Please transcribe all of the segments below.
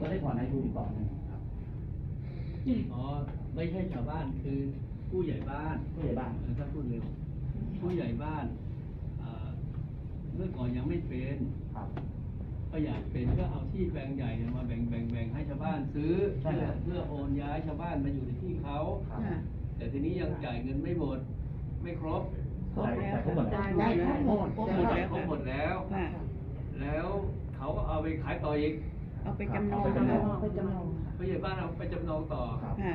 ก็ได้ผ่อนนายทุนอีกต่อหนึงครับอ๋อไม่ใช่ชาวบ้านคือผู้ใหญ่บ้านผู้ใหญ่บ้านเออถ้าพูดเร็วผู้ใหญ่บ้านเอ่อเมื่อก่อนยังไม่เป็นครับก็อยากเป็นก็เอาที่แปลงใหญ่เนี่ยมาแบ่งแบ่งแบ่งให้ชาวบ้านซื้อใช่เพื่อครับเพื่อโอนย้ายชาวบ้านมาอยู่ในที่เขาครับค่ะแต่ทีนี้ยังจ่ายเงินไม่หมด ไม่ครบครบแล้วแต่ครบหมดแล้วได้ครบหมดครบครบหมดแล้วครบหมดแล้วค่ะแล้วเขาก็เอาไปขายต่ออีก เอาไปจำนองเอา ไปจำนองไปจำนองผู้ใหญ่บ้านเอาไปจำนองต่อครับ ค่ะ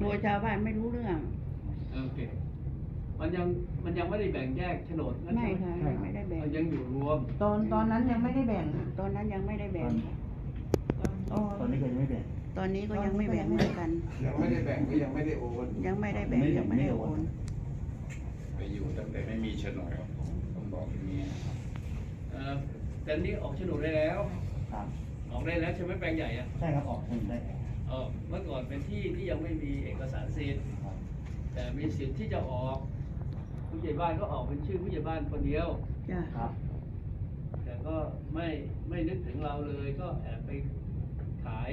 โดยชาวบ้านไม่รู้เรื่อง โอเค มันยังมันยังไม่ได้แบ่งแยกโฉนดนั่นไม่ใช่ไหมค่ะยังไม่ได้แบ่ง มันยังอยู่รวม ตอนตอนนั้นยังไม่ได้แบ่งตอนนั้นยังไม่ได้แบ่งตอนนี้ก็ยังไม่แบ่ง ตอนนี้ก็ยังไม่แบ่งเหมือนกัน ยังไม่ได้แบ่งก็ยังไม่ได้โอนยังไม่ได้แบ่งไม่ได้ยังไม่ได้ไม่ได้โอโอนนไปอยู่ตั้งแต่ไม่มีโฉนดต้องบอกอย่างนี้นะครับเอ่อแต่นี้ออกโฉนดได้แล้ว ครับ ออกได้แล้วใช่ไหมแปลงใหญ่อะใช่ครับออกเงินได้แล้วเออเมื่อก่อนเป็นที่ที่ยังไม่มีเอกสารสิทธิ์ครับแต่มีสิทธิ์ที่จะออก ผู้ใหญ่บ้านก็ออกเป็นชื่อผู้ใหญ่บ้านคนเดียว จ้ะครับแต่ก็ไม่ไม่นึกถึงเราเลยก็แอบไปขาย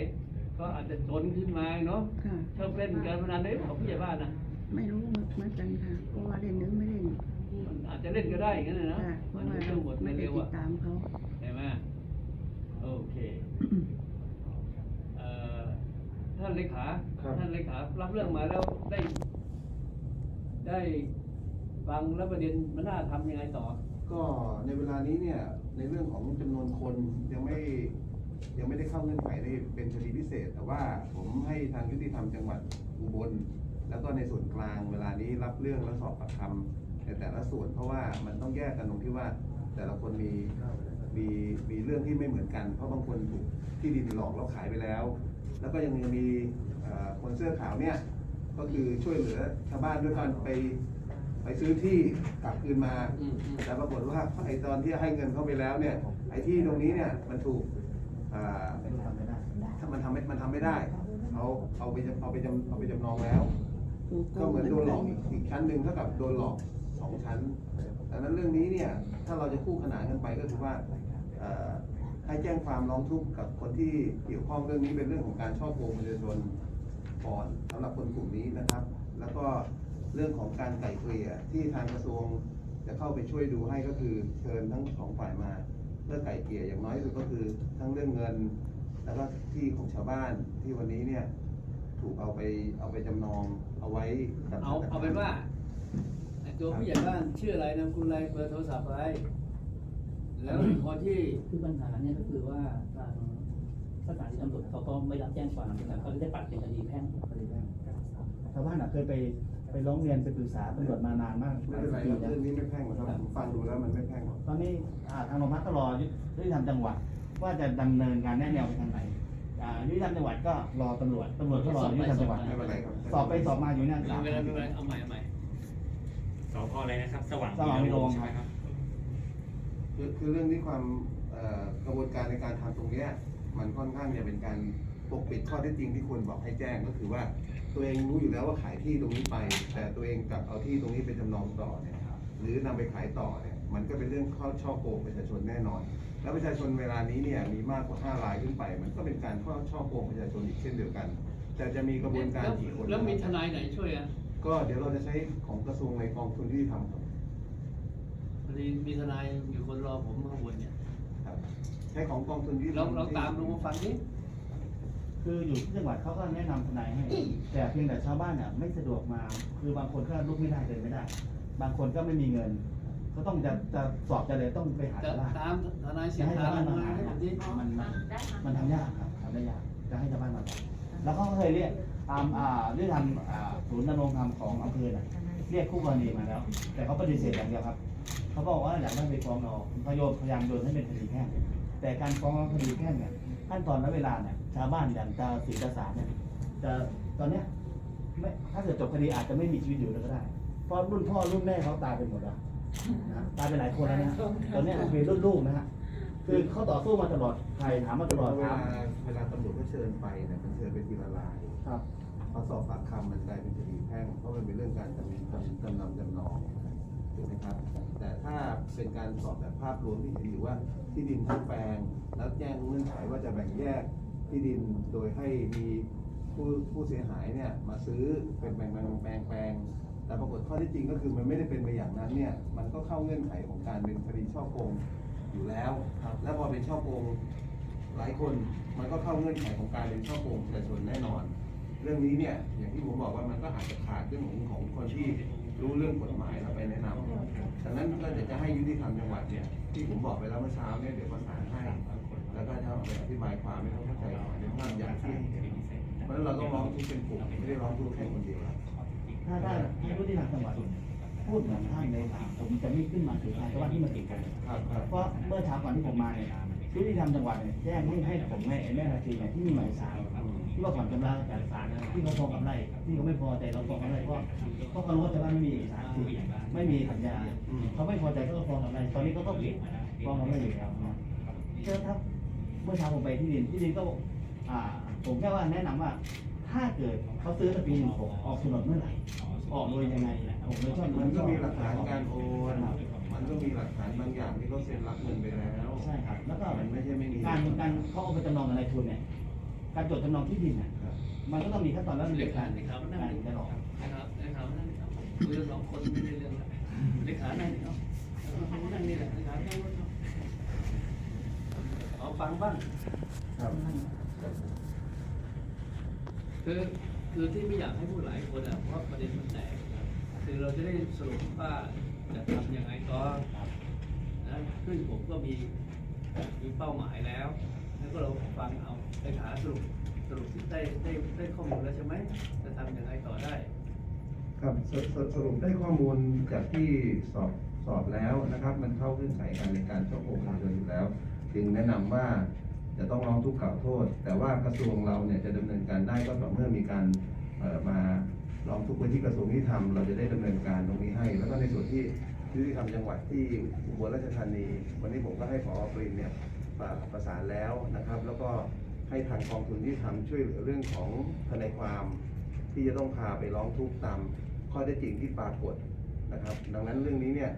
ก็อาจจะจนขึ้นมาเนาะค่ะ ชอบเล่นการพนันเลยของผู้ใหญ่บ้านนะไม่รู้เหมือนกันค่ะเพราะว่าเล่นหรือไม่เล่นมันอาจจะเล่นก็ได้อย่างนั้นนะนะค่ะเพมัราะนว่าเรื่องหมดไม่ไม่ได้เร็วติดอะตามเขาใช่ไหม โอเคเอ่อท่านเลขา ครับ ท่านเลขา รับเรื่องมาแล้วได้ ได้ฟังแล้วประเด็นมันน่าทำยังไงต่อ ก็ในเวลานี้เนี่ยในเรื่องของจำนวนคนยังไม่ยังไม่ได้เข้าเงื่อนไขในเป็นคดีพิเศษ แต่ว่าผมให้ทางยุติธรรมจังหวัดอุบล แล้วก็ในส่วนกลางเวลานี้รับเรื่องและสอบปากคำในแต่ละส่วนเพราะว่ามันต้องแยกกันตรงที่ว่าแต่ละคนมี มีมีเรื่องที่ไม่เหมือนกัน เพราะบางคนถูกที่ดินหลอกแล้วขายไปแล้ว แล้วก็ยังมีคนเสื้อขาวเนี่ยก็คือช่วยเหลือชาวบ้านด้วยการไปไปซื้อที่กลับคืนมาแต่ปรากฏว่าไอ้ตอนที่ให้เงินเข้าไปแล้วเนี่ยไอ้ที่ตรงนี้เนี่ยมันถูกม่ทำไม่ได้ถ้ามันทำไม่มันทำไม่ได้เอาเอาไปเอาไปจำเอาไปจำนองแล้ว ก็เหมือนโดนหลอกอีกอีกชั้นหนึ่งเท่ากับโดนหลอกสองชั้นดังนั้นเรื่องนี้เนี่ยถ้าเราจะคู่ขนานกันไปก็คือว่า ให้แจ้งความร้องทุกข์กับคนที่เกี่ยวข้องเรื่องนี้เป็นเรื่องของการช่อโกงประชาชนก่อนสำหรับคนกลุ่มนี้นะครับ แล้วก็เรื่องของการไก่เกลี่ยที่ทางกระทรวงจะเข้าไปช่วยดูให้ก็คือเชิญทั้งสองฝ่ายมาเพื่อไก่เกลี่ยอย่างน้อยที่สุดก็คือทั้งเรื่องเงิน แล้วก็ที่ของชาวบ้านที่วันนี้เนี่ยถูกเอาไปเอาไปจำนองเอาไว้กับเอาเอาเป็นว่าตัวผู้ใหญ่บ้านชื่ออะไรนามคุณอะไรเบอร์โทรศัพท์อะไร แล้วพอที่คือปัญหาเนี่ยก็คือว่าทางสถานีตำรวจเขาก็ไม่รับแจ้งความแต่เขาได้ปัดเป็นคดีแพ่งชาวบ้านอะเคยไปไปร้องเรียนไปปรึกษาตำรวจมานานมากไม่เป็นไรครับเรื่องนี้ไม่แพ่งหรอกครับผมฟังดูแล้วมันไม่แพ่งหรอกตอนนี้อ่าทางโรงพักก็รอยุติธรรมจังหวัดว่าจะดำเนินการแนะแนวไปทางไหนอ่ายุติธรรมจังหวัดก็รอตำรวจตำรวจก็รอยุติธรรมจังหวัดไม่เป็นไรครับสอบไปสอบมาอยู่เนี่ยไม่สามเป็นไรไม่เป็นไรเอาใหม่เอาใหม่สพอะไรนะครับ สว่างสว่างวีระวงศ์ใช่ไหมครับ คือคือเรื่องนี้ความเอ่อกระบวนการในการทำตรงเนี้ยมันค่อนข้างจะเป็นการปกปิดข้อเท็จจริงที่ควรบอกให้แจ้งก็คือว่าตัวเองรู้อยู่แล้วว่าขายที่ตรงนี้ไป แต่ตัวเองกลับเอาที่ตรงนี้ไปจำนองต่อเนี่ยหรือนำไปขายต่อเนี่ยมันก็เป็นเรื่องข้อช่อโกงประชาชนแน่นอน แล้วประชาชนเวลานี้เนี่ยมีมากกว่า5รายขึ้นไป มันก็เป็นการข้อช่อโกงประชาชนอีกเช่นเดียวกัน แต่จะมีกระบวนการกี่คนแล้วมีทนายไหนช่วยอะก็เดี๋ยวเราจะใช้ของกระทรวงในกองทุนที่ทำครับ พอดีมีทนายอยู่คนรอผมข้างบนเนี่ยครับใช้ของกองทุนที่ลองลองตามดูมาฟังดิคืออยู่ที่จังหวัดเขาก็แนะนำทนายให้ แต่เพียงแต่ชาวบ้านเนี่ยไม่สะดวกมา คือบางคนก็ลุกไม่ได้เดินไม่ได้ บางคนก็ไม่มีเงิน ก็ต้องจะจะสอบจะเลยต้องไปหาจะชาวบ้าน ตามทนายสิจะทให้ธาชาวบ้านมามาหาให้ผมดิมันมันมันทำยากครับทำได้ยากจะให้ชาวบ้านมาแล้วเขาก็เคยเรียกตามอ่าเรื่องทำอ่าศูนย์ดำรงธรรมของอำเภอน่ะเรียกคู่กรณีมาแล้ว แต่เขาปฏิเสธอย่างเดียวครับ เขาบอกว่าอยากได้ไปฟ้องเราพยพยายามโยนให้เป็นคดีแพ่งแต่การฟ้องคดีแพ่งเนี่ยขั้นตอนและเวลาเนี่ยชาวบ้านอย่างตาสีตาสารเนี่ยจะตอนเนี้ยไม่ถ้าเกิดจบคดีอาจจะไม่มีชีวิตอยู่แล้วก็ได้เพราะรุ่นพ่อรุ่นแม่เขาตายไปหมดแล้วนะตายไปหลายคนแล้วนะฮะตอนเนี้ยมีรุ่นลูกนะฮะคือเขาต่อสู้มาตลอดใครถามมาตลอดเวถาลามเวลาตำรวจเขาเชิญไปเนี่ยมันเชิญไปทีละรายครับพอสอบปากคำมันกลายเป็นคดีแพ่งเพราะมันเป็นเรื่องการจำจำจำนำจำนอง ถูกไหมครับ แต่ถ้าเป็นการสอบแบบภาพรวมที่เห็นอยู่ว่าที่ดินทั้งแปลงแล้วแจ้งเงื่อนไขว่าจะแบ่งแยกที่ดินโดยให้มีผู้ผู้เสียหายเนี่ยมาซื้อเป็นแปลงแปลงแปลงแปลงแต่ปรากฏข้อที่จริงก็คือมันไม่ได้เป็นไปอย่างนั้นเนี่ยมันก็เข้าเงื่อนไขของการเป็นคดีช่อโกงอยู่แล้ว และพอเป็นช่อโกงหลายคนมันก็เข้าเงื่อนไขของการเป็นช่อโกงประชาชนแน่นอน เรื่องนี้เนี่ยอย่างที่ผมบอกว่ามันก็อาจจะขาดเรื่องของของคนที่ รู้เรื่องกฎหมายเราไปแนะนำดังนั้นก็จะจะให้ยุติธรรมจังหวัดเนี่ยที่ผมบอกไปแล้วเมื่อเช้าเนี่ยเดี๋ยวประสานให้แล้วก็จะเอาไปอธิบายความให้เขาเข้าใจก่อนในภาพอย่างที่เห็นเพราะฉะนั้นเราต้องร้องทุกข์เป็นกลุ่มไม่ได้ร้องทุกข์แค่คนเดียวถ้าได้ให้ผู้ที่ทำจังหวัดพูดเหมือนท่านเลยครับผมจะไม่ขึ้นมาถึงทางจังหวัดที่มาติดกันครับครับเพราะเมื่อเช้าก่อนที่ผมมาเนี่ยผู้ที่ทำจังหวัดเนี่ยแจ้งให้ให้ผมแม่แม่ภาษีเนี่ยที่มีหมายสาร ที่ว่าผ่อนชำระจากศาลที่เขาฟ้องกับไร่ที่เขาไม่พอใจเราฟ้องกับไร่เพราะเพราะเขารู้ว่าชาวบ้านไม่มีเอกสารสิทธิ์ไม่มีสัญญาเขาไม่พอใจก็ฟ้องกับไร่ตอนนี้เขาก็เปลี่ยนฟ้องกับไร่อยู่แล้วนะเจ้าครับเมื่อเช้าผมไปที่ดินที่ดินก็บอกอ่าผมแค่ว่าแนะนำว่า ถ้าเกิดเขาซื้อตั้งปีหนึ่งหกออกโฉนดเมื่อไหร่ออกโดยยังไงผมไม่ชอบมันก็มีหลักฐานการโอนมันก็มีหลักฐานบางอย่างที่เขาเซ็นรับเงินไปแล้วใช่ครับแล้วก็มันไม่ใช่ไม่มีการการเขาเอาไปจำนองอะไรทุนเนี่ย การจดจำนองที่ดินเนี่ยครับมันก็ต้องมีขั้นตอนแล้วเลเรียกขาการเลขานั่งการนี่ได้หรอกนะครับเลขานั่งนี่ครับคุยกันสองคนไม่ได้เรื่องละเลขานั่งนี่เนาะนั่งนี่แหละเลขานั่งรถเนาะเอาฟังบ้างครับคือคือที่ไม่อยากให้พูดหลายคนอะเพราะประเด็นมันแตกคือเราจะได้สรุปว่าจะทำยังไงต่อนะซึ่งผมก็มีมีเป้าหมายแล้ว แล้วก็เราฟังเอาเลขาสรุปสรุปที่ได้ได้ได้ข้อมูลแล้วใช่ไหมจะทำอยังไงต่อได้ครับสสสรุปได้ข้อมูลจากที่สอบสอบแล้วนะครับ มันเข้าเงื่อนไขการในการช่อโกงประชาชนอยู่แล้ว จึงแนะนำว่าจะต้องร้องทุกข์กล่าวโทษ แต่ว่ากระทรวงเราเนี่ยจะดำเนินการได้ก็ต่อเมื่อมีการเอ่อมาร้องทุกข์ไปที่กระทรวงยุติธรรมเราจะได้ดำเนินการตรงนี้ให้ แล้วก็ในส่วนที่ยุติธรรมจังหวัดที่อุบลราชธานี วันนี้ผมก็ให้ผอปรินเนี่ย ประสานแล้วนะครับ แล้วก็ให้ทางกองทุนที่ทำช่วยเหลือเรื่องของทนายความที่จะต้องพาไปร้องทุกข์ตามข้อเท็จจริงที่ปรากฏนะครับ ดังนั้นเรื่องนี้เนี่ย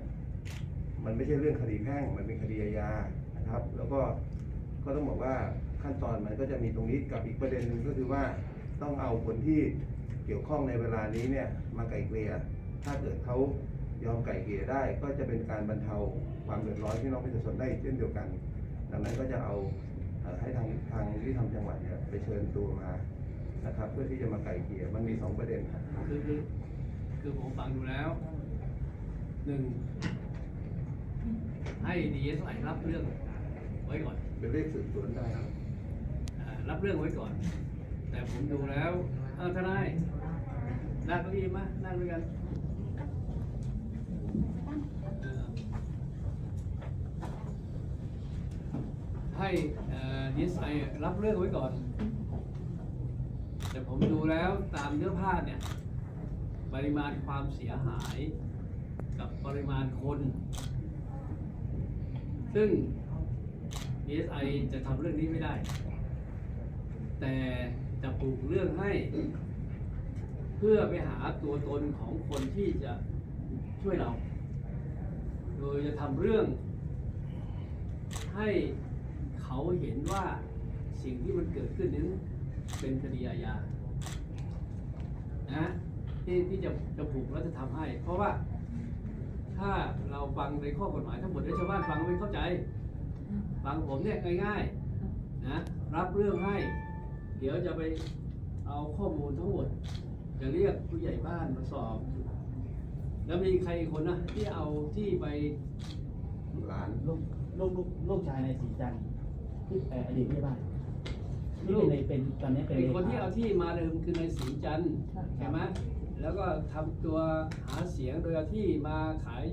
มันไม่ใช่เรื่องคดีแพ่งมันเป็นคดีอาญานะครับ แล้วก็ก็ต้องบอกว่าขั้นตอนมันก็จะมีตรงนี้กับอีกประเด็นหนึ่งก็คือว่าต้องเอาคนที่เกี่ยวข้องในเวลานี้เนี่ยมาไกลเกลี่ยถ้าเกิดเขายอมไกลเกลี่ยได้ ก็จะเป็นการบรรเทาความเดือดร้อนที่น้องประชาชนได้เช่นเดียวกัน ดังนั้นก็จะเอาเอ่อให้ทางทางที่ทำจังหวัดเนี่ยไปเชิญตัวมานะครับ เพื่อที่จะมาไกลเกลี่ยมันมีสองประเด็นครับคือคือคือผมฟังดูแล้วหนึ่งให้ดีเอสไอรับเรื่องไว้ก่อนเป็นเลขสืบสวนได้ครับอ่ารับเรื่องไว้ก่อน แต่ผมดูแล้วเออทนายนั่งเก้าอี้มานั่งด้วยกันเออ ให้ดีเอสไอรับเรื่องไว้ก่อน แต่ผมดูแล้วตามเนื้อผ้าเนี่ย ปริมาณความเสียหายกับปริมาณคน ซึ่ง DSI จะทำเรื่องนี้ไม่ได้ แต่จะปลูกเรื่องให้ เพื่อไปหาตัวตนของคนที่จะช่วยเรา โดยจะทำเรื่องให้ เขาเห็นว่าสิ่งที่มันเกิดขึ้นนั้นเป็นคดีอาญานะที่ที่จะจะผูกแล้วจะทำให้ เพราะว่าถ้าเราฟังในข้อกฎหมายทั้งหมดแล้วชาวบ้านฟังไม่เข้าใจ ฟังผมเนี่ยง่ายๆนะรับเรื่องให้ เดี๋ยวจะไปเอาข้อมูลทั้งหมด จะเรียกผู้ใหญ่บ้านมาสอบ แล้วมีใครคนนะที่เอาที่ไปหลานลูกลูกลูกลูกชายในสีจันทร์ ที่เอ่ออดีตผู้ใหญ่บ้านที่เป็นในเป็นตอนนี้เป็นเป็นคนเลขาที่เอาที่มาเดิมคือในสีจันทร์ใช่ไหมแล้วก็ทำตัวหาเสียงโดยเอาที่มาขาย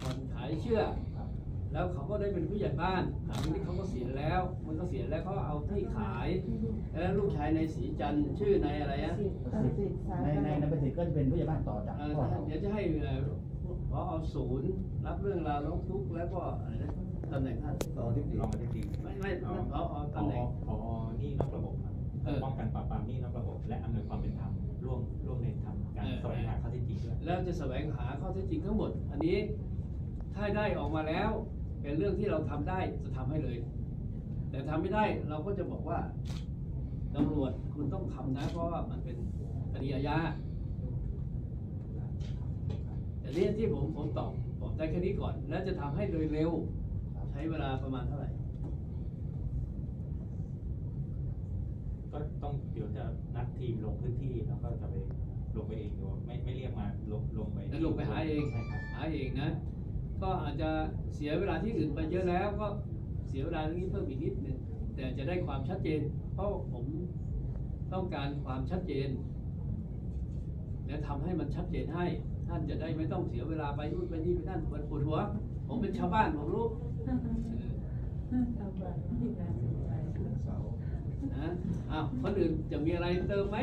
ผ่อนขายเชื่อ ครับแล้วเขาก็ได้เป็นผู้ใหญ่บ้านหลังนี้เขาก็เสียแล้ว มันก็เสียแล้วเขาเอาที่ขาย แล้วลูกชายในสีจันทร์ชื่อนายอะไรอะในในในประสิทธิ์ก็จะเป็นผู้ใหญ่บ้านต่อจากเอ่อพ่อเขาเดี๋ยวจะให้เอ่อพอเอาศูนย์รับเรื่องราวร้องทุกข์แล้วก็อะไรนะ ตำแหน่งท่านตอนที่ดีลองมาที่จริงไม่ไม่ไม่พอเอาพอตำแหน่ง พอนี่นอกระบบครับเออ ป้องกันปราบปรามหนี่นอกระบบ และอำนวยความเป็นธรรมร่วมร่วมในธรรมการเออแสวงหาข้อเท็จจริงด้วย แล้วจะแสวงหาข้อเท็จจริงทั้งหมด อันนี้ถ้าได้ออกมาแล้ว เป็นเรื่องที่เราทำได้จะทำให้เลย แต่ทำไม่ได้เราก็จะบอกว่าตำรวจคุณต้องทำนะ เพราะว่ามันเป็นคดีอาญาแต่นี่ที่ผมผมตอบบอกได้แค่นี้ก่อน แล้วจะทำให้โดยเร็วใช้เวลาประมาณเท่าไหร่ ก็ต้องเดี๋ยวจะนัดทีมลงพื้นที่แล้วก็จะไปลงไปเองดูไม่ไม่เรียกมาลงลงไปแล้วลงไปหาเอง ใช่ครับ หาเองนะ ก็อาจจะเสียเวลาที่อื่นไปเยอะแล้ว ก็เสียเวลาตรงนี้เพิ่มอีกนิดนึงแต่จะได้ความชัดเจน เพราะผมต้องการความชัดเจน และทำให้มันชัดเจนให้ ท่านจะได้ไม่ต้องเสียเวลาไปนู่นไปนี่ไปนั่นปวดปวดหัว ผมเป็นชาวบ้านผมรู้เออ นะอ้าวคนอื่นจะมีอะไรเติมไหม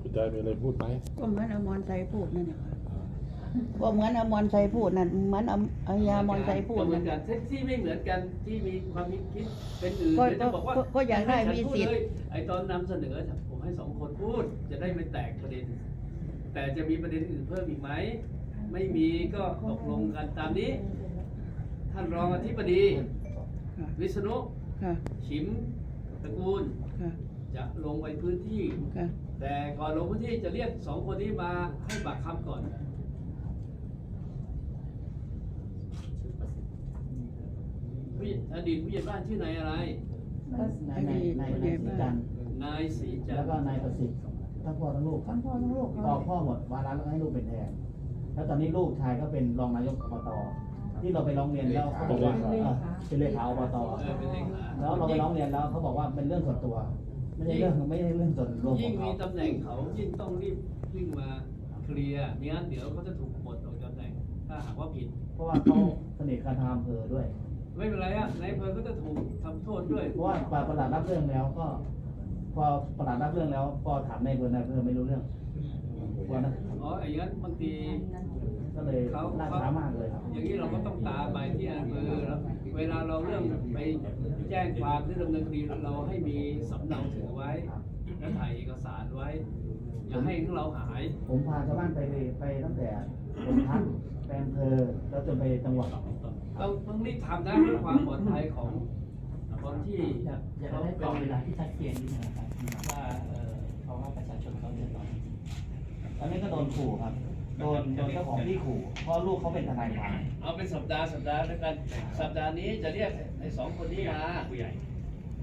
คุณยายมีอะไรพูดไหมก็เหมือนอมรไซพูดนั่นแหละค่ะก็เหมือนอมรไซพูดนั่นเหมือนอมอายามรไซพูดก็เหมืนั่อนน กันที่ไม่เหมือนกันที่มีความคิดเป็นอื่นก็เดี๋ยวจะบอกว่าก็ก็อยากได้มีสิทธิ์ให้ฉันพูดเลยไอตอนนำเสนอผมให้สองคนพูดจะได้ไม่แตกประเด็น แต่จะมีประเด็นอื่นเพิ่มอีกไหม ไม่มีก็ตกลงกันตามนี้ ท่านรองอธิบดีค่ะวิษณุค่ะชิมตระกูลค่ะจะลงไปพื้นที่ค่ะแต่ก่อนลงพื้นที่จะเรียกสองคนนี้มาให้ปากคำก่อนผู้ใหญ่อดีตผู้ใหญ่บ้านชื่อนายอะไร นายนายนายนายสีจันทร์นายศรีจันแล้วทก็ร์นายประสิทธิ์ทั้งพ่อทั้งลูกทั้งพ่อทั้งลูกออกพ่อหมดวาระแล้วก็ให้ลูกเป็นแทน แล้วตอนนี้ลูกชายก็เป็นรองนายกอบตที่เราไปร้องเรียนแล้วเขาบอกว่าเออเป็นเลขาอบตเออเป็นเลขาแล้วเราไปร้องเรียนแล้วเขาบอกว่าเป็นเรื่องส่วนตัว ไม่ใช่เรื่องไม่ใช่เรื่องส่วนรวมขยิ่องงมีเขาตำแหน่งเขายิ่งต้องรีบวิ่งมาเคลียร์ไม่งั้นเดี๋ยวเขาจะถูกปลดออกจากตำแหน่ง ถ้าหากว่าผิด เพราะว่าเขาสนิทกับทางอำเภอด้วย ไม่เป็นไรอะนายอำเภอก็จะถูกทำโทษด้วยเพราะว่าประหลัดรับเรื่องแล้วก็ พอประหลัดรับเรื่องแล้ว พอถามในายอำเภอนายอำเภอไม่รู้เรื่องพอนะ อ๋อไอ้งั้นบางทีก็เลยล่าช้ามากเลยครับ อย่างนี้เราก็ต้องตามไปที่อำเภอแล้วเวลาเราเรื่องไปแจ้งความหรือดำเนินคดีเราให้มีสำเนาถือไว้และถ่ายเอกสารไว้ อย่าให้ของเราหาย ผมพาชาวบ้านไปไปตั้งแต่โรงพักไปอำเภอแล้วจนไปจังหวัดต้องต้องรีบทำนะเพื่อความปลอดภัยของคนที่อยากอยากเขาได้กรเป็อบนเวลาที่ชัดเจนนิดนึงนะครับ ตอนนี้ก็โดนขู่ครับ โดนโดนเจ้าของที่ขู่เพราะลูกเขาเป็นทนายความเอาเป็นสัปดาห์สัปดาห์แล้วกันสัปดาห์นี้จะเรียกไอ้สองคนนี้มาผู้ใหญ่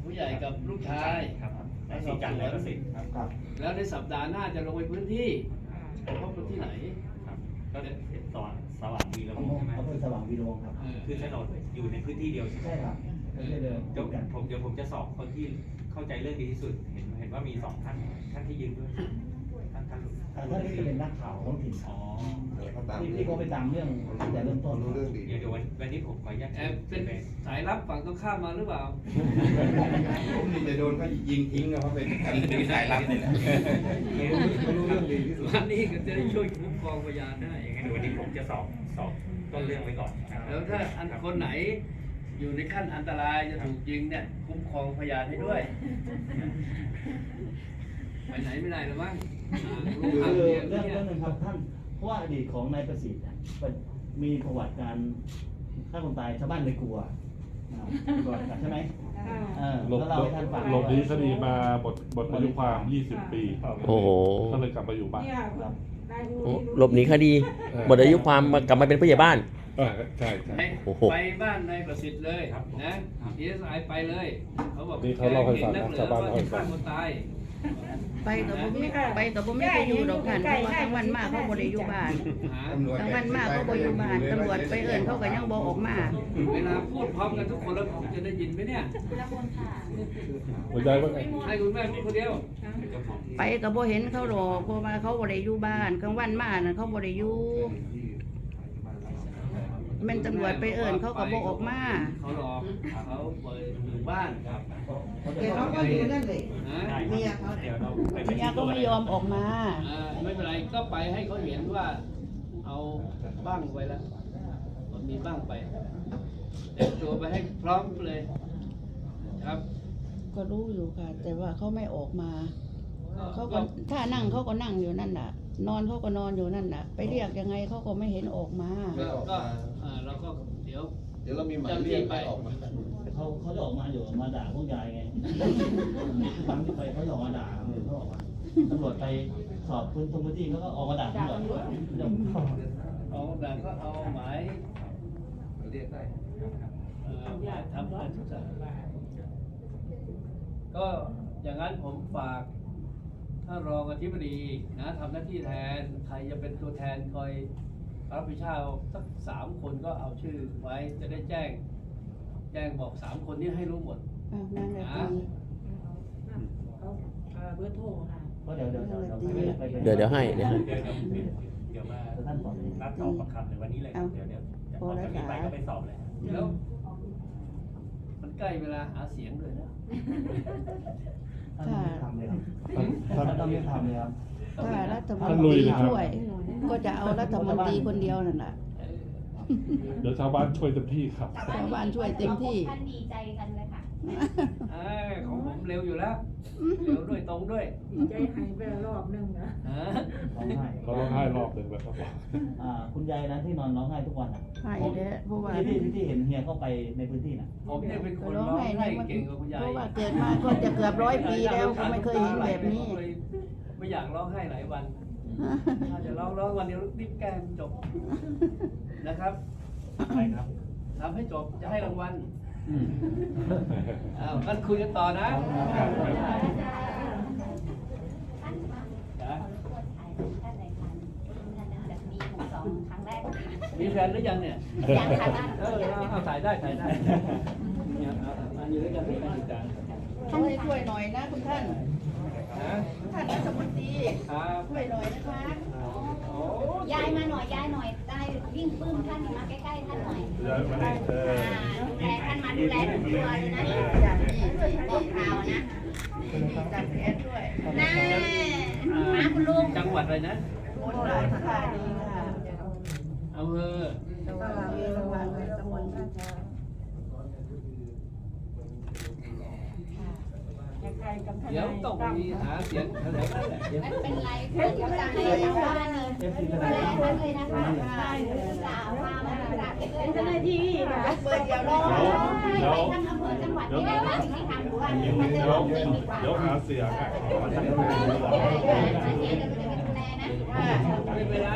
ผู้ใหญ่กับลูกชายครับนายสีจันทร์และประสิทธิ์ครับครับ แล้วในสัปดาห์หน้าจะลงไปพื้นที่พบกันที่ไหนครับก็จะสว่างสว่างวีระเขาวงศ์ใช่ไหมเขาเป็นสว่างวีโรครับเออคือโฉนดอยู่ในพื้นที่เดียวใช่ไหมใช่ครับไม่ใช่เดิมเดี๋ยวผมเดี๋ยวผมจะสอบคนที่เข้าใจเรื่องดีที่สุดเห็นเห็นว่ามีสองท่านท่านที่ยืนด้วยท่านท่าน แต่ท่านนี้จะเป็นนักข่าวท้องถิ่นอ๋อที่ที่เขาไปตามเรื่องตั้งแต่เริ่มต้นรู้เรื่องดีเดี๋ยวเดี๋ยววันวันนี้ผมขออนุญาตแอบเป็นสายลับฝั่งตรงข้ามมาหรือเปล่า ผมนี่จะโดนเขายิงทิ้งนะเพราะเป็นเป็นสายลับนี่แหละรู้เรื่องดีที่สุดวันนี้ก็จะได้ช่วยคุ้มครองพยานได้อย่างนั้นเดี๋ยววันนี้ผมจะสอบสอบต้นเรื่องไว้ก่อนนะครับแล้วถ้าอันคนไหนอยู่ในขั้นอันตรายจะถูกยิงเนี่ยคุ้มครองพยานให้ด้วย ไปไหนไม่ได้หรอมั้งอ่าลูกคือทางเรื่เรีอยงนเรื่เนี่ยองหนึงครับท่านเพราะว่าอดีตของนายประสิทธิ์เนี่ยเป็นมีประวัติการฆ่าคนตายชาวบ้านเลยกลัวอ่าประวัติการใช่ไหมเออหลบแล้วเราให้ท่านฟังหลบหนีคดีมาหมดหมดอายุความ 20 ปีโอ้โหก็เลยกลับมาอยู่บ้านโอ้หลบหนีคดีหมดอายุความมากลับมาเป็นผู้ใหญ่บ้านอ่าใช่ใช่ไปโอ้โหไปบ้านนายประสิทธิ์เลยนะดีเอสไอไปเลย เขาบอกนี่เขาเล่าให้ฟังนะก่นักหลือชาวบ้านว่าเล่าให้ที่ฟัฆ่างคนตาย ไปกับบ่มีไปกับบ่มีไปอยู่ดอกท่านเพราะว่าทั้งวันมากเขาบ่ได้อยู่บ้านหาตำรวจทั้งวันมากเขาบ่อยู่บ้านตำรวจไปเอิ้นเขาก็ยังบ่ออกมาเวลาพูดพร้อมกันทุกคนแล้วผมจะได้ยินไหมเนี่ยคุณยายว่าไงให้คุณแม่พูดคนเดียวไปก็บ่เห็นเขาหรอกเพราะว่าเขาบ่ได้อยู่บ้านกลางวันมาน่ะเขาบ่ได้อยู่ แม่นตำรวจไปเอิ้นเขาก็บ่ออกมาเขาหลอกเขาเปิดอยู่บ้านครับเดี๋ยวเขาก็อยู่นั่นเลยนะได้ครับเดี๋ยวเราไปเมียก็ไม่ยอมออกมาอ่าไม่เป็นไรก็ไปให้เขาเห็นว่า เอาบ้างไว้แล้วมันมีบ้างไปแต่งตัวไปให้พร้อมเลยครับ ก็รู้อยู่ค่ะ แต่ว่าเขาไม่ออกมาเขาก็ถ้านั่งเขาก็นั่งอยู่นั่นน่ะ นอนเขาก็นอนอยู่นั่นน่ะ ไปเรียกยังไงเขาก็ไม่เห็นออกมา ก็ก็อ่าเราก็เดี๋ยว เดี๋ยวเรามีหมายเรียกให้ออกมาเเขาเขาจะออกมาอยู่มาด่าพวกยายไงครั้งที่ไปเขาจะออกมาด่าเขาออกมาตำรวจไปสอบพื้นตรงพื้นที่เขาก็ออกมาด่าตำรวจเอาแต่ก็เอาหมายเรียกได้เอ่อหมายทำการศึกษาก็อย่างนั้นผมฝาก ท่านรองอธิบดีนะทำหน้าที่แทนใครจะเป็นตัวแทนคอยรับผิดชอบสักสามคนก็เอาชื่อไว้จะได้แจ้ง แจ้งบอกสามคนนี้ให้รู้หมดอ้าวนั่นแหละนะดีเบอร์โทรค่ะ ก็เดี๋ยวเดี๋ยวเดี๋ยวเดี๋ยวเดี๋ยวให้เดี๋ยวให้ เดี๋ยวเดี๋ยวเดี๋ยวมาท่านสอนนัดสอบประคำในวันนี้เลยครับเดี๋ยวเดี๋ยวจะออกจากนี้ไปก็ไปสอบเลย แล้ว มันใกล้เวลาหาเสียงเลยนะ ท่านไม่ทำเลยครับท่านต้องไม่ทำเลยครับ ถ้ารัฐมท่านนลุตยรีเลยครับช่วย ก็จะเอารัฐมนตรีคนเดียวนั่นแหละเดี๋ยวชาวบ้านช่วยเต็มที่ครับ ชาวบ้านช่วยเต็มที่ ท่านดีใจกันเลยค่ะ เอ้ยของผมเร็วอยู่แล้ว เร็วด้วยตรงด้วยใจหายไปรอบนึงนะฮะร้องไห้เขาร้องไห้รอบหนึ่งแล้วครับอ่าคุณยายนะที่นอนร้องไห้ทุกวันอะให้เด้อเพราะว่าที่ที่ที่เห็นเฮียเข้าไปในพื้นที่น่ะผมเนี่ยเป็นคนร้องร้องไห้ในไห้มันเก่งกว่าคุณยายเพราะว่าเกิดมาก็จะเกือบร้อยปีแล้วก็ไม่เคยเห็นแบบนี้ ไม่อยากร้องไห้หลายวันถ้าจะร้องร้องวันเดียวรีบแก้มจบนะครับใช่ครับทำให้จบจะให้รางวัล อ้าวงั้นคุยกันต่อนะจ้ะท่านในพันท่านจะมีหมู่สองครั้งแรกค่ะมีแฟนหรือยังเนี่ยยังค่ะท่านเออเอาเอาถ่ายได้ถ่ายได้เนี่ยเอาเอาอันนี้ด้วยกันด้วยกันจ้ะช่วยช่วยหน่อยนะคุณท่านฮะท่านรัฐมนตรีครับช่วยหน่อยนะคะโอ้ยายมาหน่อยยายหน่อย ได้วิ่งปึ้มท่านมาใกล้ๆท่านหน่อยยายมานี่เอออ่าดูแลท่านมาดูแลทุกตัวเลยนะอย่างนี้บอกข่าวนะจัดแอดด้วยน่ามาคุณลุงจังหวัดอะไรนะโบราณธานีค่ะอำเภอจังหวัดเอราวัณตำบลราชาเดี๋ยวต้องมีหาเสียงแถลงนั่นแหละไม่เป็นไรเพื่อนอยู่ต่างเลยทางบ้านเลยเอฟซีดูทแลนายท่านเลยนะคะได้สาวมาจากเป็นเจ้าหน้าที่ค่ะเบอร์เดี๋ยวรเลอยไปทางอำเภอจังหวัดที่ได้ว่าสิ่งที่ทำด้วยมันจะเดี๋ลงจริงดีกว่าเดี๋ยวหาเสียงอะขอใช่ใช่ใช่เดี๋ยวเราจะดูแลนะไม่เป็นไร